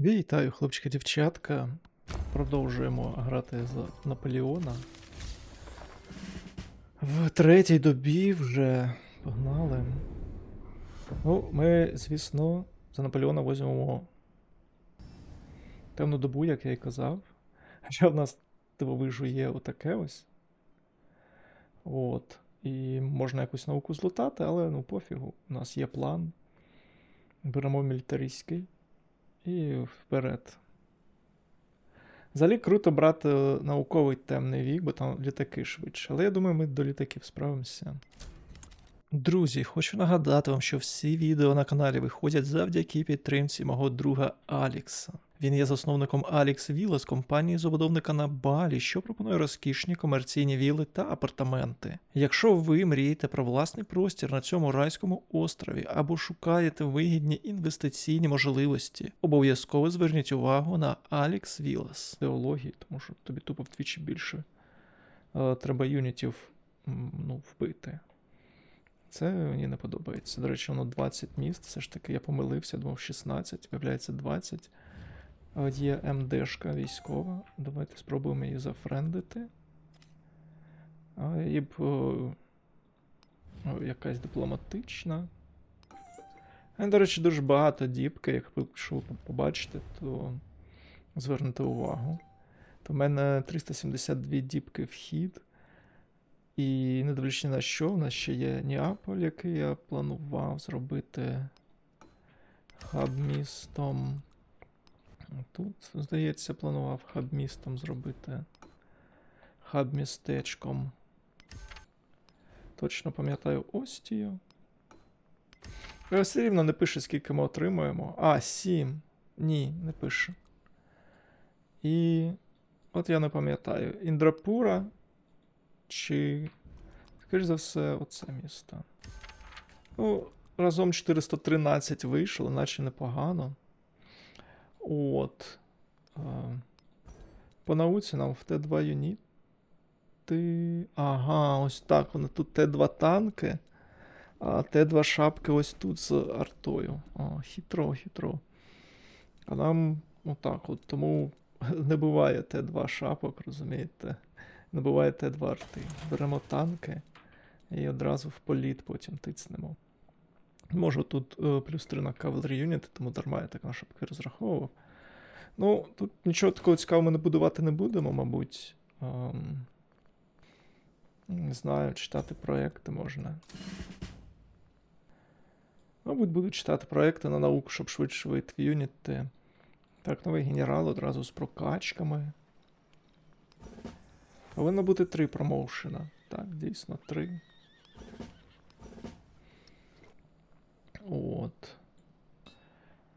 Вітаю, хлопчики-дівчатка. Продовжуємо грати за Наполеона. В третій добі вже погнали. Ну, ми, звісно, за Наполеона візьмемо темну добу, як я і казав. Хоча в нас дивовижу є отаке ось. От. І можна якусь науку злутати, але ну пофігу. У нас є план. Беремо мілітаристський. І вперед. Взагалі круто брати науковий темний вік, бо там літаки швидше. Але я думаю, ми до літаків справимося. Друзі, хочу нагадати вам, що всі відео на каналі виходять завдяки підтримці мого друга Алікса. Він є засновником Alex Villa з компанії забудовника на Балі, що пропонує розкішні комерційні віли та апартаменти. Якщо ви мрієте про власний простір на цьому райському острові або шукаєте вигідні інвестиційні можливості, обов'язково зверніть увагу на Alex Villas. Теології, тому що тобі тупо вдвічі більше е, треба юнітів ну, вбити. Це мені не подобається. До речі, воно 20 міст. Все ж таки я помилився, думав 16, виявляється 20. Є МДшка військова. Давайте спробуємо її зафрендити. І б якась дипломатична. До речі, дуже багато діпки, як ви побачите, то звернете увагу. То в мене 372 діпки вхід. І не дивлячись на що, у нас ще є Неаполь, який я планував зробити хаб-містом. Тут, здається, планував хаб-містом зробити хаб-містечком. Точно пам'ятаю Остію. Але все рівно не пише, скільки ми отримуємо. А, 7. Ні, не пише. І. От я не пам'ятаю. Індрапура чи. Скоріш за все, оце місто. Ну, разом 413 вийшло, наче непогано. От. Е, По науці нам в Т2 юніти. Ага, ось так. Вони тут Т2 танки. А Т2 шапки ось тут з артою. О, хитро, хитро. А нам отак от. Тому не буває Т2 шапок, розумієте? Не буває Т2 арти. Беремо танки і одразу в політ потім тицнемо. Можу тут е, плюс 3 на Cavalry Unit, тому дарма я так на шапки розраховував. Ну, тут нічого такого цікавого ми не будувати не будемо, мабуть. Ем, не знаю, читати проекти можна. Мабуть, буду читати проекти на науку, щоб швидше вийти юніти. Так, новий генерал одразу з прокачками. Повинно бути три промоушена. Так, дійсно, три. От.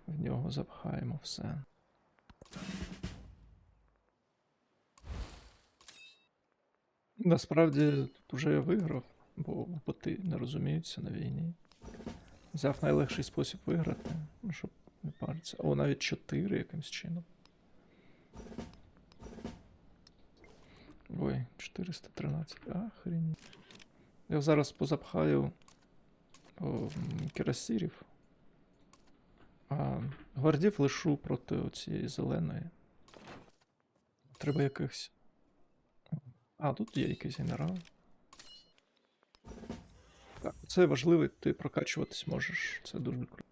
В нього запхаємо все. Насправді тут уже я виграв, бо боти не розуміються на війні. Взяв найлегший спосіб виграти, щоб не паритися. О, навіть 4 якимсь чином. Ой, 413. Охренеть. Я зараз позапхаю о, кірасірів. А гвардів лишу проти цієї зеленої. Треба якихось. А, тут є якийсь генерал. Так, це важливо, ти прокачуватись можеш. Це дуже круто.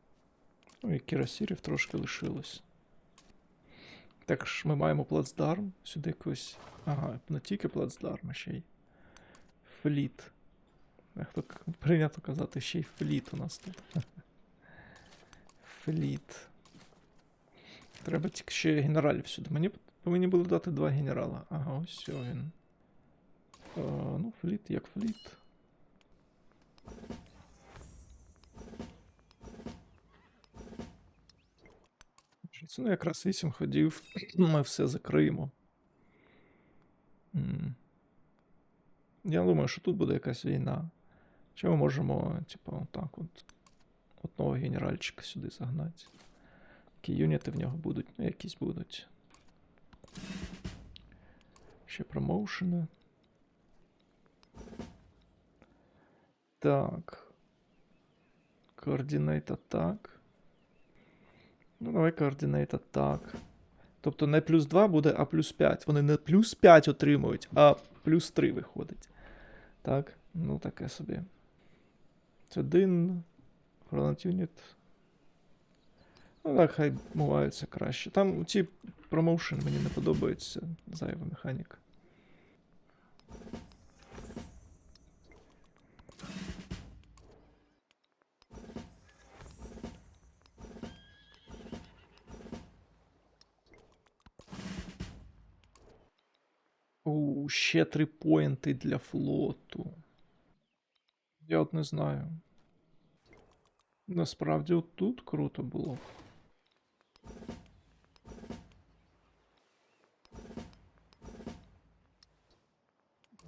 Ну і кірасірів трошки лишилось. Також ми маємо плацдарм. Сюди якось. Ага, не тільки плацдарм, а ще й фліт. Як то прийнято казати, ще й фліт у нас тут. Фліт. Треба тільки ще генералів сюди. Мені повинні були дати два генерала. Ага, ось він. Е, ну, фліт як фліт. Ну, якраз 8 ходів. Ми все закриємо. Я думаю, що тут буде якась війна. Чи ми можемо, типу, так от одного генеральчика сюди загнати. Які юніти в нього будуть, ну, якісь будуть. Ще промоушени. Так. Координейт атак. Ну, давай координейт так. Тобто не плюс 2 буде, а плюс 5. Вони не плюс 5 отримують, а плюс 3 виходить. Так, ну таке собі. Це один. Фронт юніт. Ну так, хай муваються краще. Там ці промоушен мені не подобаються. Зайва механіка. У, ще три поінти для флоту. Я от не знаю. Насправді от тут круто було.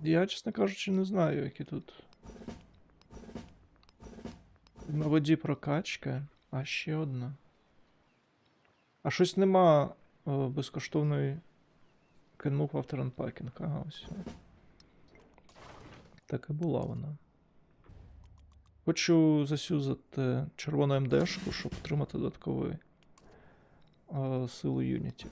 Я, чесно кажучи, не знаю, які тут. На воді прокачка, а ще одна. А щось нема о, безкоштовної кинув автор анпакінг. Ага, ось. Так і була вона. Хочу засюзати червону МДшку, щоб отримати додаткову е, силу юнітів.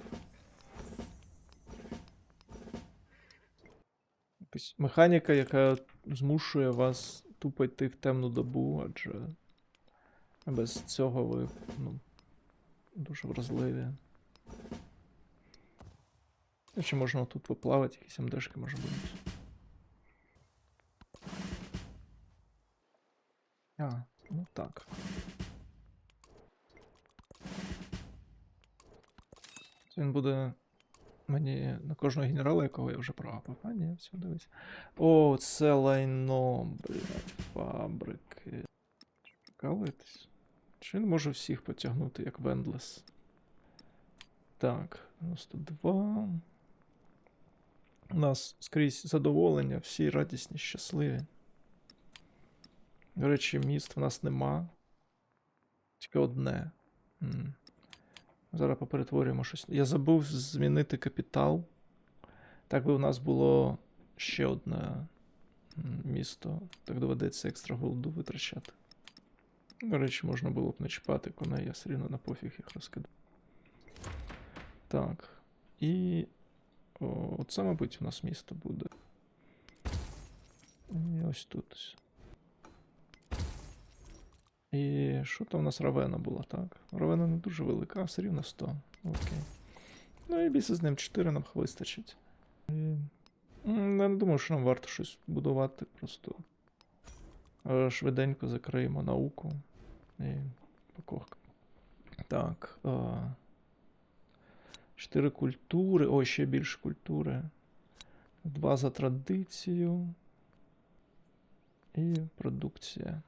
Якась механіка, яка змушує вас тупо йти в темну добу, адже без цього ви ну, дуже вразливі. Чи можна тут поплавати, якісь МДшки може бути. А, ну так. Це Він буде мені на кожного генерала, якого я вже прогапав. А, ні, все, дивись. О, це лайно, блядь, фабрики. Прикалуєтесь? Чи він може всіх потягнути, як Вендлес? Так, 92. У нас скрізь задоволення, всі радісні, щасливі. До речі, міст в нас нема. Тільки одне. М. Зараз поперетворюємо щось. Я забув змінити капітал. Так би у нас було ще одне місто. Так доведеться екстра голду витрачати. До речі, можна було б не чіпати коней, я все рівно на пофіг їх розкидав. Так. І. Оце, мабуть, у нас місто буде. І ось тут. І що там у нас Равена була, так? Равена не дуже велика, а все рівно 100. Окей. Ну і більше з ним 4 нам вистачить. І... Я не думаю, що нам варто щось будувати, просто е, швиденько закриємо науку і покохка. Так. Е... 4 культури. О, ще більше культури. 2 за традицію. І продукція.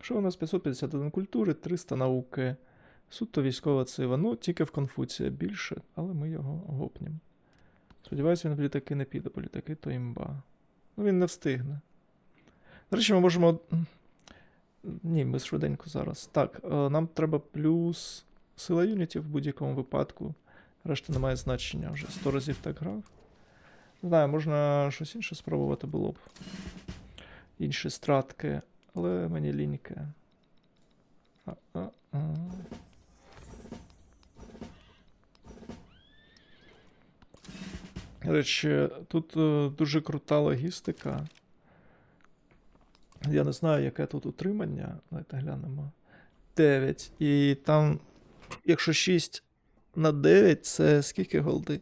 Що у нас 551 культури, 300 науки. Суто військова цива. Ну, тільки в Конфуція більше, але ми його гопнемо. Сподіваюся, він в літаки не піде, бо літаки то імба. Ну, він не встигне. До речі, ми можемо. Ні, ми швиденько зараз. Так, е, нам треба плюс сила юнітів в будь-якому випадку. Решта не має значення вже. 100 разів так грав. Не знаю, можна щось інше спробувати було б. Інші стратки. Але мені ліньке. А-а-а. Речі, тут е, дуже крута логістика. Я не знаю, яке тут утримання. Давайте глянемо. 9. І там, якщо 6 на 9, це скільки голди?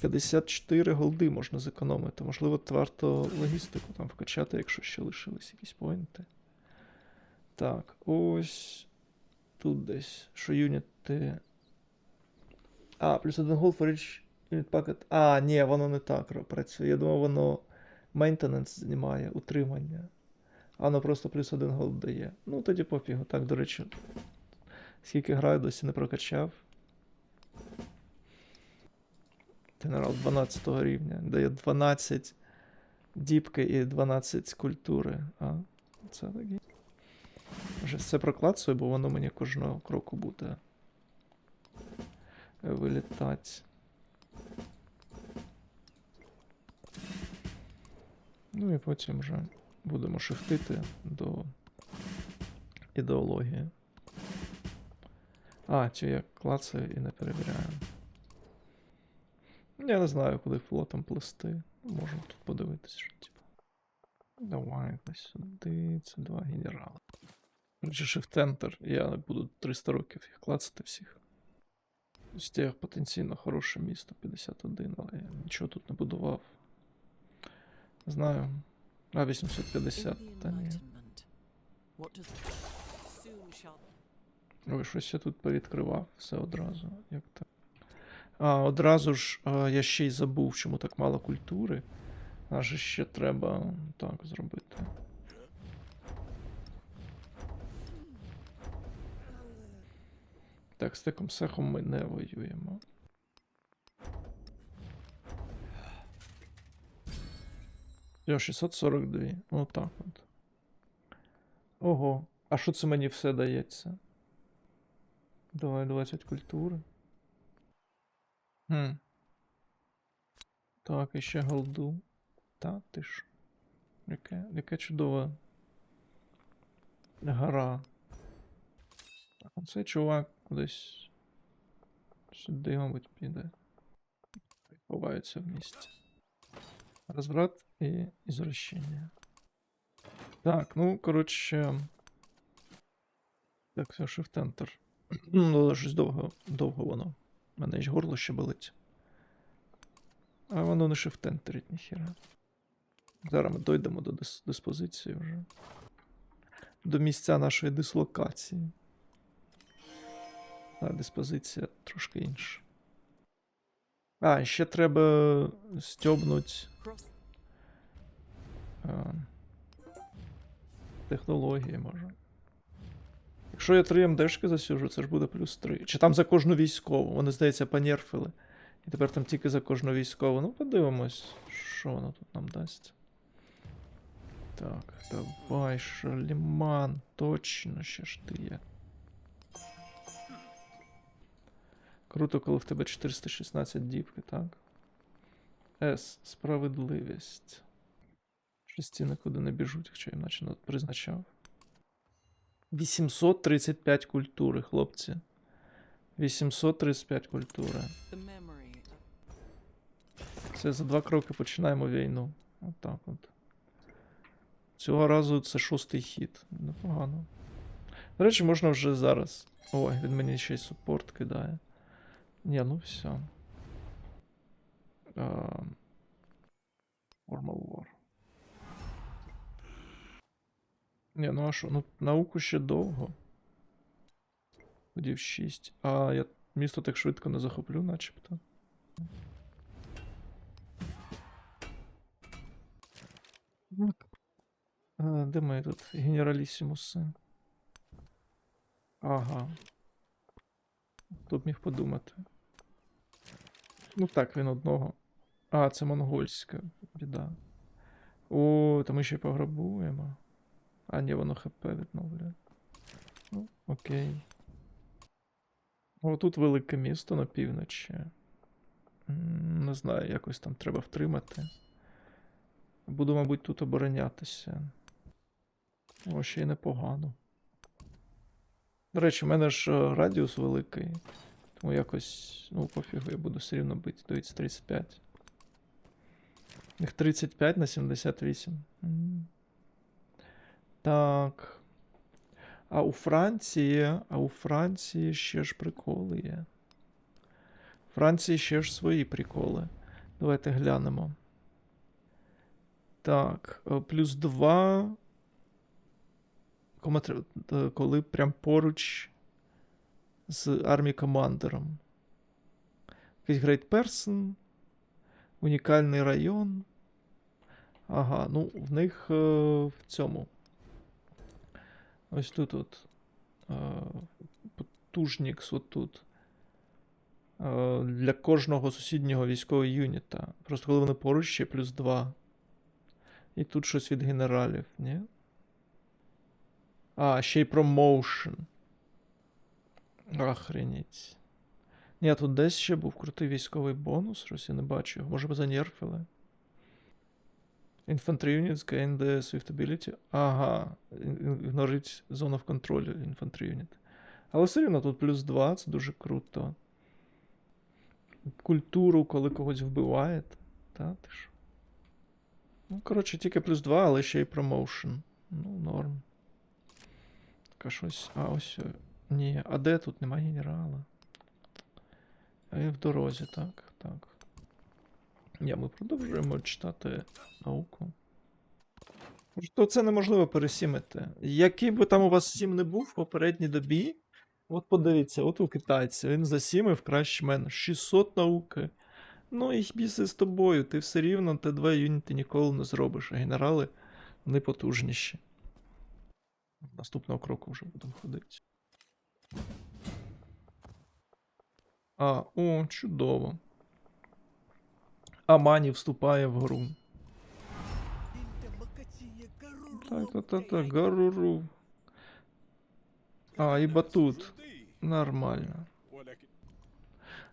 54 голди можна зекономити. Можливо, варто логістику там вкачати, якщо ще лишились якісь поінти. Так, ось тут десь. Що юніти. А, плюс один гол for each unit packet. А, ні, воно не так працює. Я думав, воно maintenance знімає, утримання. А воно просто плюс один гол дає. Ну, тоді пофігу. Так, до речі. Скільки граю, досі не прокачав. Генерал 12 рівня. Дає 12 діпки і 12 скульптури. А, це такі. Вже все проклацую, бо воно мені кожного кроку буде вилітати. Ну і потім вже будемо шифтити до ідеології. А, цю я клацаю і не перевіряю. Я не знаю, куди флотом плисти. Можемо тут подивитися, що типу. Давай сюди. Це два генерали. Shift Enter. Я буду 300 років їх клацати всіх. Стяг потенційно хороше місто 51, але я нічого тут не будував. Знаю. А 850, та ні. Ой, щось я тут повідкривав все одразу. Як так? А, одразу ж а, я ще й забув, чому так мало культури. А же ще треба так зробити. Так, з таким сехом ми не воюємо. Йо, 642. Ну так от. Ого. А що це мені все дається? Давай 20 культури. Хм. Так, і ще голду. Та ти ж. Яке, яке чудове. Гора. Так, оцей чувак кудись сюди, мабуть, піде. Ховається в місті. Розврат і ізвращення. Так, ну, коротше. Так, все, Shift Enter. Ну, але щось довго, довго воно. У мене ж горло ще болить. А воно не Enter, ніхіра. Зараз ми дойдемо до дис- диспозиції вже. До місця нашої дислокації. А, диспозиція трошки інша. А, ще треба стьобнуть а, технології, може. Якщо я 3 МДшки засюжу, це ж буде плюс 3. Чи там за кожну військову? Вони, здається, понерфили. І тепер там тільки за кожну військову. Ну, подивимось, що воно тут нам дасть. Так, давай, Шаліман. Точно ще ж ти є. Круто, коли в тебе 416 дівки, так? С. Справедливість. Шесті нікуди не біжуть, хоча я наче призначав. 835 культури, хлопці. 835 культури. Це за два кроки починаємо війну. Отак от. Цього разу це шостий хід. Непогано. До речі, можна вже зараз. Ой, він мені ще й супорт кидає. Ні, ну все. Ем, Formal War. Ні, ну а що? Ну, науку ще довго. Ходів 6. А я місто так швидко не захоплю, начебто. А, де мої тут генералісімуси? Ага. Хто б міг подумати. Ну так, він одного. А, це монгольська біда. О, то ми ще пограбуємо. А, ні, воно ХП відновлює. Ну, окей. О, тут велике місто на півночі. Не знаю, якось там треба втримати. Буду, мабуть, тут оборонятися. О, ще й непогано. До речі, в мене ж е, радіус великий. Тому якось, ну, пофігу, я буду все рівно бити до 35. Їх 35 на 78. Так. А у Франції. А у Франції ще ж приколи є. У Франції ще ж свої приколи. Давайте глянемо. Так, е, плюс 2. Коли прям поруч з армій командером. Якийсь Great Person. Унікальний район. Ага, ну в них е, в цьому. Ось тут от. Е, потужнікс отут. Е, для кожного сусіднього військового юніта. Просто коли вони поруч ще плюс 2. І тут щось від генералів, ні? А, ще й промоушен. Охренеть. Ні, тут десь ще був крутий військовий бонус, щось я не бачу. Може б занерфили. Infantry units gain the swift ability. Ага. Ігнорить zone of control infantry unit. Але все рівно тут плюс 2, це дуже круто. Культуру, коли когось вбиває. Та, ти що? Ну, коротше, тільки плюс 2, але ще й промоушен. Ну, норм. Така щось. А, ось. е, Ні, а де тут нема генерала? А він в дорозі, так, так. Ні, ми продовжуємо читати науку. Просто це неможливо пересімити. Який би там у вас сім не був в попередній добі, от подивіться, от у китайця, він засімив краще мене. 600 науки. Ну і біси з тобою, ти все рівно Т2 юніти ніколи не зробиш, а генерали вони потужніші. Наступного кроку вже будемо ходити. А, о, чудово. Амані вступає в гру. Так, так, гаруру. А, і батут. Нормально.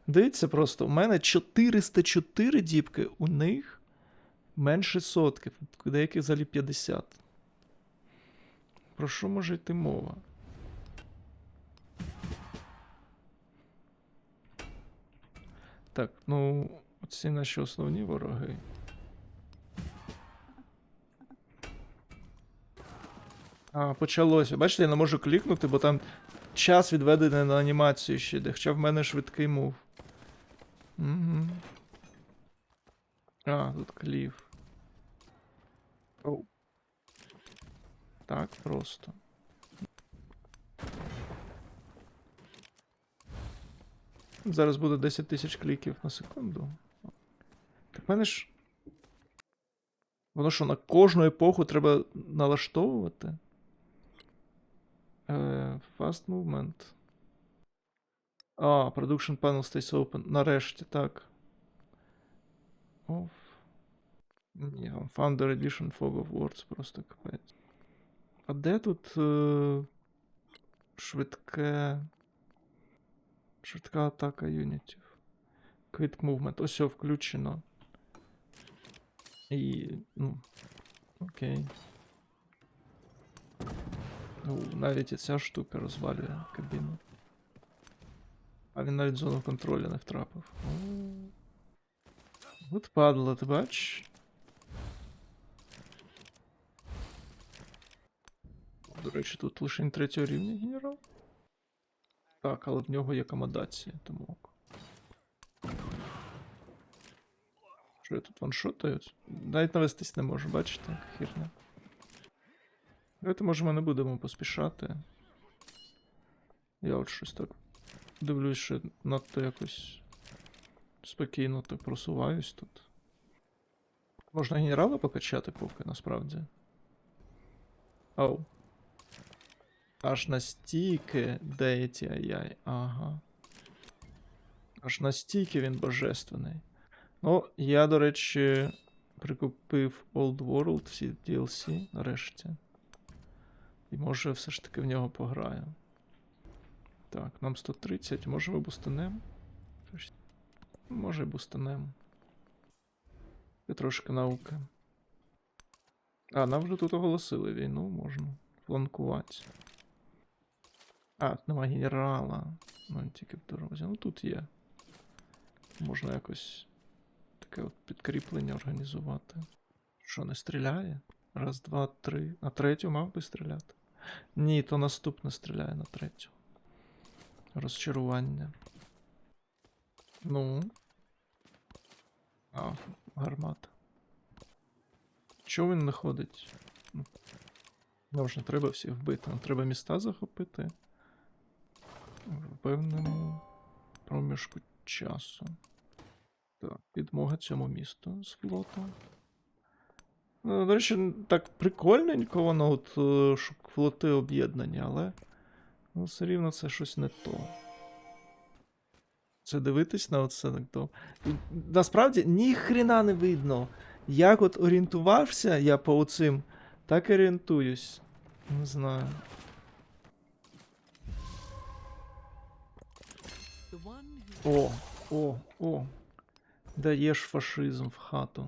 Дивіться просто, у мене 404 діпки, у них менше сотки, у деяких взагалі 50. Про що може йти мова? Так, ну, ці наші основні вороги. А, почалося. Бачите, я не можу клікнути, бо там час відведений на анімацію ще йде, хоча в мене швидкий мув. Угу. А, тут кліф. Оу. Так, просто. Зараз буде 10 тисяч кліків на секунду. Так. Воно що, на кожну епоху треба налаштовувати? Е, fast movement. А, production panel stays open. Нарешті, так. Off. Ні, Founder Edition Fog of Words просто капець. А де тут е, швидке. Швидка атака юнітів? Quick movement. Ось все включено. І. Ну. Окей. Ну, навіть і ця штука розвалює кабіну. А він навіть зону контролю не втрапив. От падало, ти бачиш? До речі, тут лише третього рівня генерал. Так, але в нього є комодація, тому. Що я тут ваншотають? Навіть навестись не можу, бачите, яка херня. Давайте, може, ми не будемо поспішати. Я от щось так дивлюсь, що надто якось спокійно так просуваюсь тут. Можна генерала покачати поки, насправді. Оу. Аж настільки деяті ай-яй. Ага. Аж настільки він божественний. Ну, я, до речі, прикупив Old World всі DLC нарешті. І може все ж таки в нього пограю. Так, нам 130, може ми бустанем? Може бустанем. І трошки науки. А, нам вже тут оголосили війну, можна фланкувати. А, нема генерала. Ну, тільки в дорозі. Ну тут є. Можна якось таке от підкріплення організувати. Що, не стріляє? Раз, два, три. На третю мав би стріляти. Ні, то наступне стріляє на третю. Розчарування. Ну. А, гармата. Чого він не ходить? Ну, ж не треба всіх вбити, треба міста захопити. В певному проміжку часу. Так, підмога цьому місту з флоту. Ну, до речі, так прикольненько воно, от е, що флоти об'єднані, але ну, все рівно це щось не то. Це дивитись на оце так то. Насправді ні хрена не видно. Як от орієнтувався я по оцим, так і орієнтуюсь. Не знаю. О, о, о. Даєш фашизм в хату.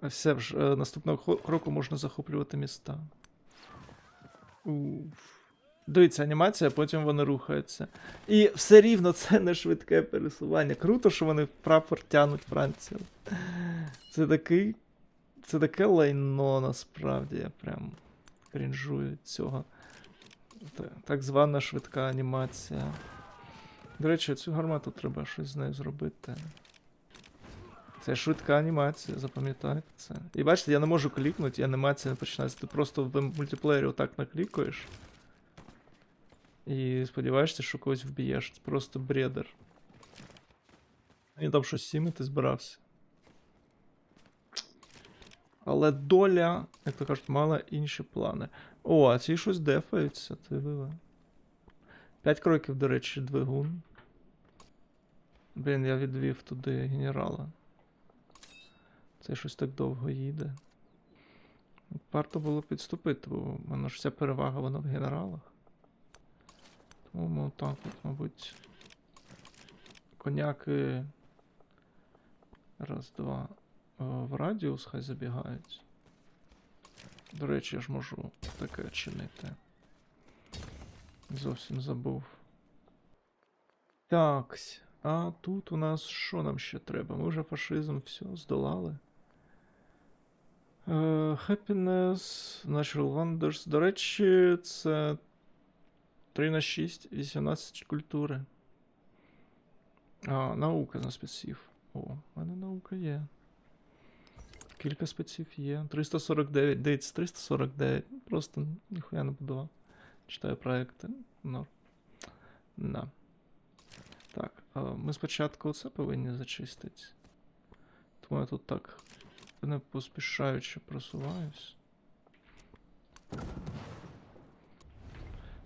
А Все вже е, наступного кроку можна захоплювати міста. Уф. Дивіться, анімація, потім вони рухаються. І все рівно це не швидке пересування. Круто, що вони прапор тянуть Францію. Це такий. Це таке лайно насправді. Я прям крінжую цього. Так звана швидка анімація. До речі, цю гармату треба щось з нею зробити. Це швидка анімація, запам'ятайте це. І бачите, я не можу клікнути, і анімація не починається. Ти просто в мультиплеєрі отак наклікаєш. І сподіваєшся, що когось вб'єш. Це просто бредер. І там щось сімити збирався. Але доля, як то кажуть, мала інші плани. О, а ці щось дефаються, ти вива. П'ять кроків, до речі, двигун. Блін, я відвів туди генерала. Це щось так довго їде. Варто було підступити, бо в мене ж вся перевага вона в генералах. Тому ми так от, мабуть. Коняки. Раз, два. Е, В радіус хай забігають. До речі, я ж можу таке чинити. Зовсім забув. Такс. А тут у нас що нам ще треба? Ми вже фашизм все здолали. Е, Happiness, Natural Wonders. До речі, це 3 на 6, 18 культури. А, наука на спеців. О, в мене наука є. Кілька спеців є. 349, дивіться, 349. Ну, Просто ніхуя не будував. Читаю проекти. Ну. Да. Ми спочатку оце повинні зачистити. Тому я тут так не поспішаючи просуваюсь.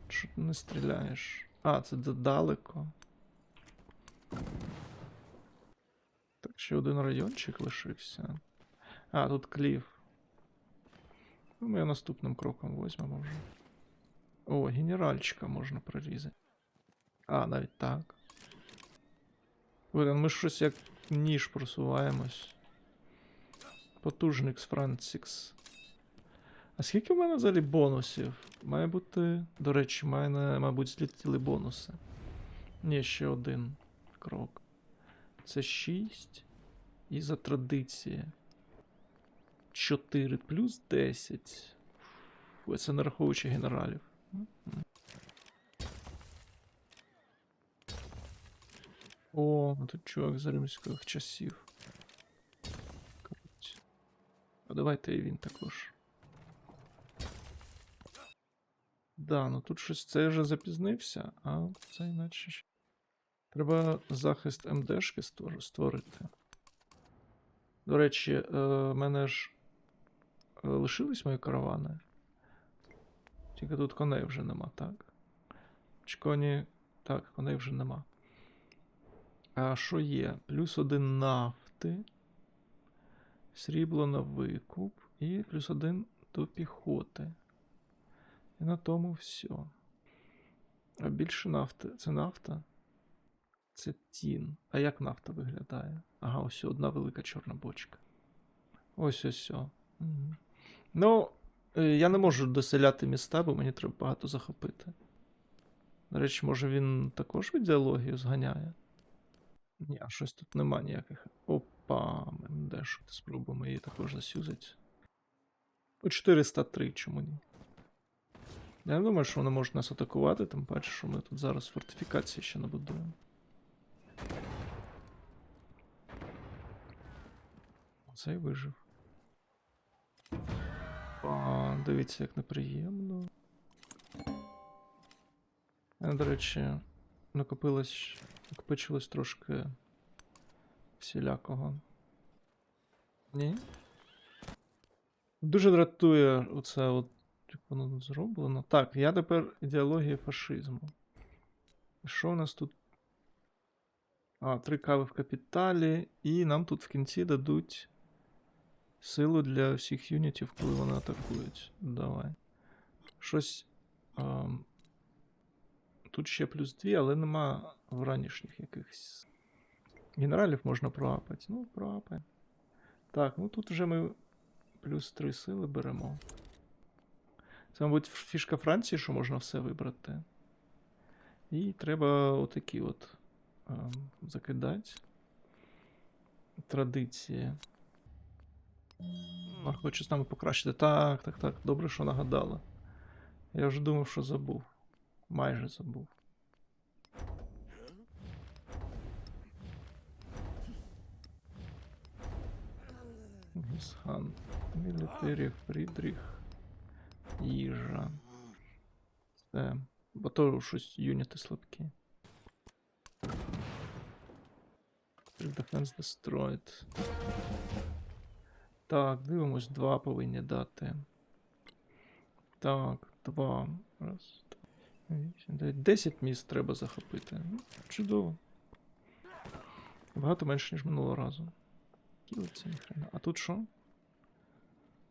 Що ти не стріляєш? А, це далеко. Так, ще один райончик лишився. А, тут клів. Ну, ми наступним кроком візьмемо вже. О, генеральчика можна прорізати. А, навіть так. Блин, ми щось як ніж просуваємось. Потужник з Францікс. А скільки в мене взагалі бонусів? Має бути. До речі, мене, мабуть, злетіли бонуси. Ні, ще один крок. Це 6. І за традиції. 4 плюс 10. Фу, це не рахуючи генералів. О, а тут чувак з римських часів. А давайте і він також. Да, ну тут щось це вже запізнився, а це іначе. Треба захист МДшки створити. До речі, е, в мене ж е, лишились мої каравани. Тільки тут коней вже нема, так? Чи коні. Так, коней вже нема. А що є? Плюс один нафти, срібло на викуп і плюс один до піхоти. І на тому все. А більше нафти. Це нафта? Це тін. А як нафта виглядає? Ага, ось одна велика чорна бочка. Ось ось. Угу. Ну, е, я не можу доселяти міста, бо мені треба багато захопити. До речі, може він також в ідеологію зганяє? Ні, а щось тут нема ніяких. Опа, МД, що спробуємо її також засюзати. О 403, чому ні? Я не думаю, що вони можуть нас атакувати, тим паче, що ми тут зараз фортифікації ще набудуємо. Оцей вижив. А, дивіться, як неприємно. Е, До речі, накопилось, накопичилось трошки всілякого. Ні? Дуже дратує оце от, як воно зроблено. Так, я тепер ідеологія фашизму. І Що у нас тут? А, три кави в капіталі, і нам тут в кінці дадуть силу для всіх юнітів, коли вони атакують. Давай. Щось. ам, Тут ще плюс 2, але нема в ранішніх якихось. Генералів можна проапати. Ну, проапаємо. Так, ну тут вже ми плюс 3 сили беремо. Це, мабуть, фішка Франції, що можна все вибрати. І треба отакі от ем, закидати. Традиції. А хочу з нами покращити. Так, так, так. Добре, що нагадала. Я вже думав, що забув. Майже забув. Гісхан. Мілітарів, Фрідріх. Їжа. Це. Бо то щось юніти слабкі. Defense Destroyed. Так, дивимось, два повинні дати. Так, два. Раз, два. Вісім, дев'ять. Десять міст треба захопити. Ну, чудово. Багато менше, ніж минулого разу. Кілиться ніхрена. А тут що?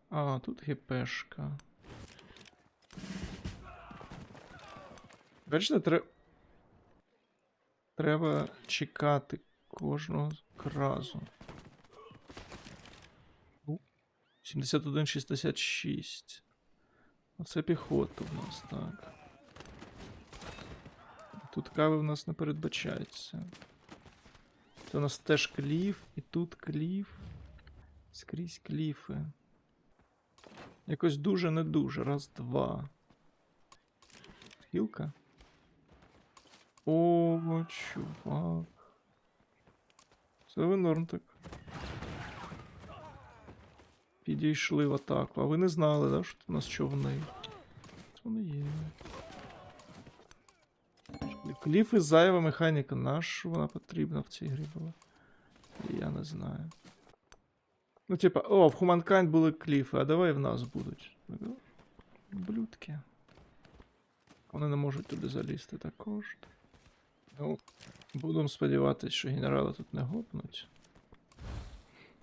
А, тут ГПшка. Бачите, тре... треба чекати кожного разу. 71-66. Оце піхота в нас, так. Тут кави в нас не передбачається. Це у нас теж кліф, і тут кліф. Скрізь кліфи. Якось дуже не дуже. Раз, два. Хілка. О, чувак. Це ви норм так. Підійшли в атаку. А ви не знали, да, що тут у нас човни? Вони є. Кліфи зайва механіка. Нащо вона потрібна в цій грі була? Я не знаю. Ну, типа, о, в Humankind були кліфи, а давай в нас будуть. Блюдки. Вони не можуть туди залізти також. Ну, будемо сподіватися, що генерали тут не гопнуть.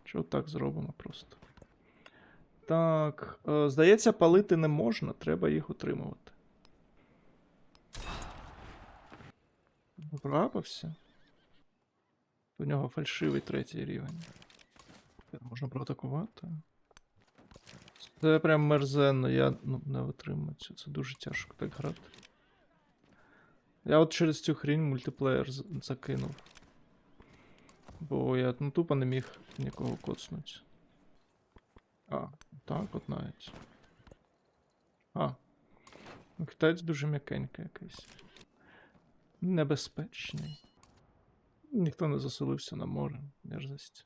Що так зробимо просто. Так, е, здається, палити не можна, треба їх утримувати. Прогапався. У нього фальшивий третій рівень. Тепер Можна проатакувати. Це прям мерзенно, я ну, не витримую цю. Це дуже тяжко так грати. Я от через цю хрінь мультиплеєр закинув. Бо я ну, тупо не міг нікого коцнути. А, так от навіть. А. Китаєць дуже м'якенький якийсь. Небезпечний. Ніхто не заселився на море. Мерзость.